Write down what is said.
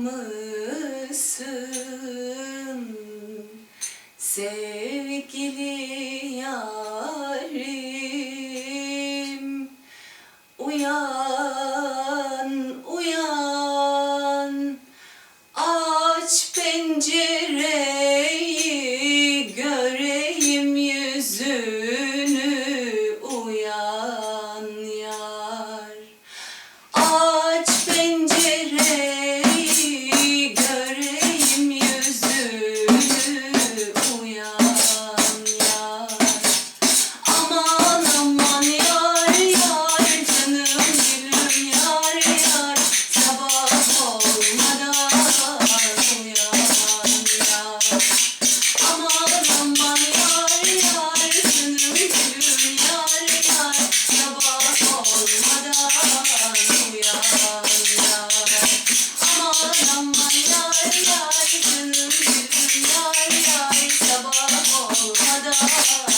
mısın sevgili yarim uyan uyan. Aç pencereyi lay lay gülüm gülüm lay lay sabah olmadan